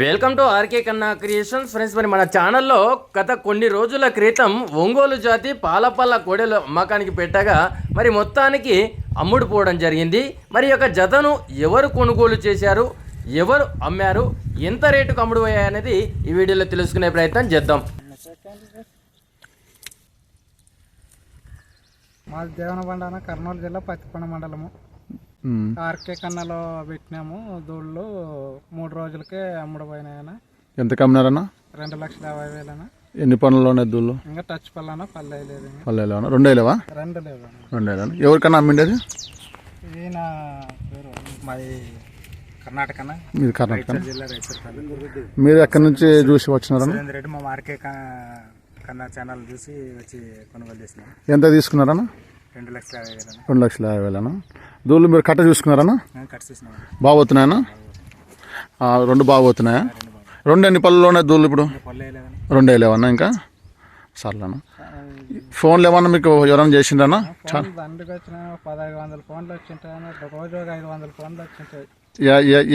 Welcome to RK Kanna Creations. Friends మరి మన ఛానల్లో గత కొన్ని రోజుల క్రితం ఒంగోలు జాతి పాలపల్ల కోడెలు అమ్మకానికి పెట్టగా మరి మొత్తానికి అమ్ముడుపోవడం జరిగింది. మరి యొక్క జతను ఎవరు కొనుగోలు చేశారు ఎవరు అమ్మారు ఎంత రేటుకు అమ్ముడుపోయాయి అనేది ఈ వీడియోలో తెలుసుకునే ప్రయత్నం చేద్దాం. మాది దేవనబండ కర్నూలు జిల్లా పత్తికొండ మండలము. ఆర్కే కన్నలో పెట్టినాము. దూళ్ళు మూడు రోజులకే అమ్ముడు పోయినాయన ఎంత కమ్మినారన్నా? రెండు లక్షల యాభై వేలన ఎన్ని పనులు ఉన్నాయి దూళ్ళు? ఇంకా టచ్ పల్లన పల్లె లేదు ఇంకా. పల్లెలు రెండు వేలేవా రెండు లేవు రెండు వేలు ఎవరికన్నా అమ్మిండేది? ఈయన పేరు మాది కర్ణాటకన? మీరు కర్ణాటక. జిల్లా రైతులు మీరు ఎక్కడి నుంచి చూసి సురేంద్ర రెడ్డి మా ఆర్కే కన్నా ఛానల్ చూసి వచ్చి కొనుగోలు చేసినాం. ఎంత తీసుకున్నారన్నా? రెండు లక్షల యాభై వేలన రెండు లక్షల యాభై వేలనా దూళ్ళు మీరు కట్ట చూసుకున్నారన్నా కట్ చేసినాం బాగా పోతున్నాయనా? ఆ, రెండు బాగా పోతున్నాయా? రెండు ఎన్ని పళ్ళలో ఉన్నాయి దూళ్ళు ఇప్పుడు? రెండు వేలేవన్నా ఇంకా? సర్లేనా. ఫోన్లు ఏమన్నా మీకు ఎవరైనా చేసిండ్రన్నా పదహైదు వందల ఫోన్లు వచ్చింటాయి రోజు ఐదు వందల ఫోన్లు వచ్చింటాయి.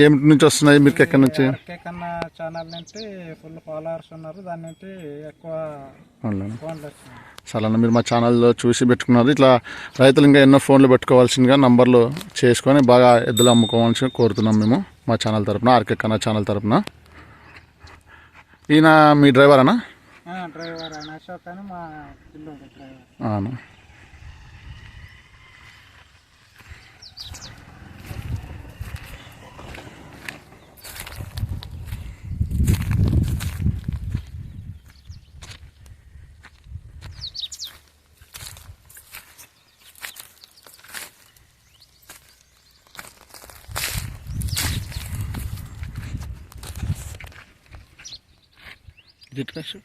ఏమిటి నుంచి వస్తున్నాయి? మీకు ఎక్కడి నుంచి? కన్నా ఛానల్ నుంచి ఫుల్ ఫాలోవర్స్ ఉన్నారు. దాని నుంచి ఎక్కువ ఫోన్లు మీరు మా ఛానల్లో చూసి పెట్టుకున్నారు. ఇట్లా రైతులు ఇంకా ఎన్నో ఫోన్లు పెట్టుకోవాల్సిందిగా నంబర్లు చేసుకొని బాగా ఎద్దులు అమ్ముకోవాల్సి కోరుతున్నాం మేము మా ఛానల్ తరపున ఆర్కే కన్నా ఛానల్ తరపున. ఈయన మీ డ్రైవరేనా ఆ, డ్రైవర్ అశోక్ అని మా డ్రైవర్ అవును. Gitmesin.